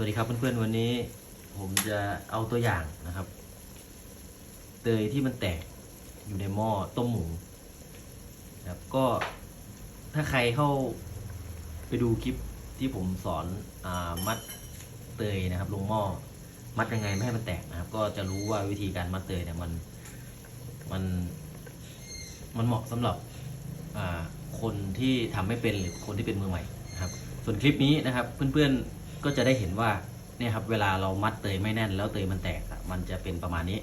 วัสดีครับเพื่อนๆวันนี้ ผมจะเอาตัวอย่างนะครับ เตยที่มันแตกอยู่ในหม้อต้มหมูนะครับก็ถ้าใครเข้าไปดูคลิปที่ผมสอนอมัดเตยนะครับ ลงหม้อมัดยังไงไม่ให้มันแตกนะครับ ก็จะรู้ว่าวิธีการมัดเตยเนี่ยมันมัน มันเหมาะสำหรับคนที่ทำไม่เป็นหรือคนที่เป็นมือใหม่นะครับ ส่วนคลิปนี้นะครับ เพื่อนๆ ก็จะได้เห็นว่าเนี่ยครับเวลาเรามัดเตยไม่แน่นแล้วเตยมันแตกอะมันจะเป็นประมาณนี้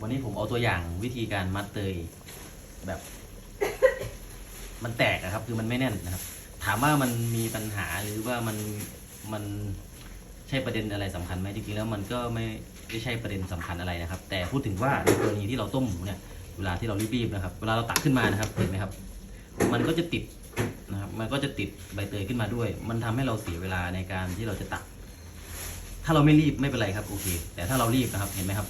วันนี้ผมเอาตัวอย่างวิธีการมัดเตยแบบ มันแตกอะครับ คือมันไม่แน่นนะครับ ถามว่ามันมีปัญหาหรือว่ามันมันใช่ประเด็นอะไรสำคัญไหมจริงๆแล้วมันก็ไม่ไม่ใช่ประเด็นสำคัญอะไรนะครับ แต่พูดถึงว่าในกรณีที่เราต้มหมูเนี่ยเวลาที่เรารีบๆนะครับ เวลาเราตักขึ้นมานะครับเห็นไหมครับ มันก็จะติด นะครับ มันก็จะติดใบเตยขึ้นมาด้วย มันทำให้เราเสียเวลาในการที่เราจะตัก ถ้าเราไม่รีบไม่เป็นไรครับโอเค แต่ถ้าเรารีบนะครับเห็นไหมครับ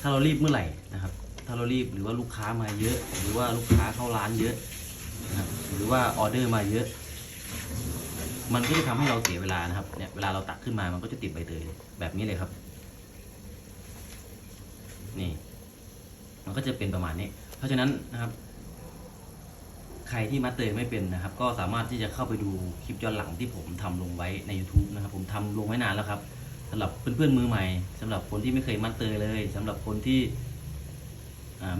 ถ้าเรารีบเมื่อไหร่นะครับ ถ้าเรารีบหรือว่าลูกค้ามาเยอะ หรือว่าลูกค้าเข้าร้านเยอะนะครับหรือว่าออเดอร์มาเยอะ มันก็จะทำให้เราเสียเวลานะครับเนี่ยเวลาเราตักขึ้นมามันก็จะติดใบเตยแบบนี้เลยครับ นี่ มันก็จะเป็นประมาณนี้ เพราะฉะนั้นนะครับ รที่มัดเตยไม่เป็นนะครับ ก็สามารถที่จะเข้าไปดูคลิปย้อนหลังที่ผมทำลงไว้ใน YouTube นะครับ ผมทำลงไว้นานแล้วครับสำหรับเพื่อนๆมือใหม่สำหรับคนที่ไม่เคยมัดเตยเลยสำหรับคนที่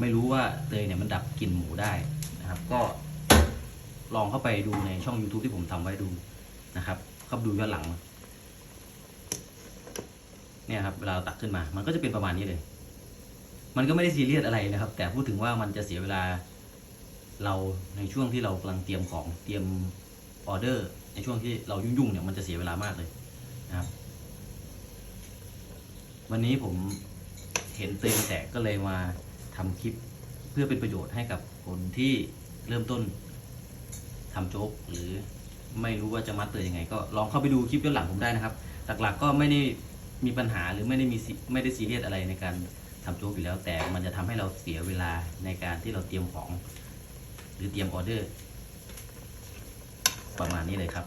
ไม่รู้ว่าเตยเนี่ยมันดับกลิ่นหมูได้นะครับ ก็ลองเข้าไปดูในช่อง YouTube ที่ผมทำไว้ดูนะครับ เข้าไปดูย้อนหลัง เนี่ยครับเวลาตักขึ้นมา มันก็จะเป็นประมาณนี้เลย มันก็ไม่ได้ซีเรียสอะไรนะครับ แต่พูดถึงว่ามันจะเสียเวลา เราในช่วงที่เรากำลังเตรียมของเตรียมออเดอร์ ในช่วงที่เรายุ่งๆเนี่ยมันจะเสียเวลามากเลยนะครับ วันนี้ผมเห็นเตยมันแตกก็เลยมาทำคลิปเพื่อเป็นประโยชน์ให้กับคนที่เริ่มต้นทำโจ๊กหรือไม่รู้ว่าจะมัดเตยยังไง ก็ลองเข้าไปดูคลิปย้อนหลังผมได้นะครับหลักๆก็ไม่ได้มีปัญหาหรือไม่ได้มีซีไม่ได้ซีเรียสอะไรในการทำโจ๊กอยู่แล้ว แต่มันจะทำให้เราเสียเวลาในการที่เราเตรียมของ หรือเตรียมออเดอร์ ประมาณนี้เลยครับ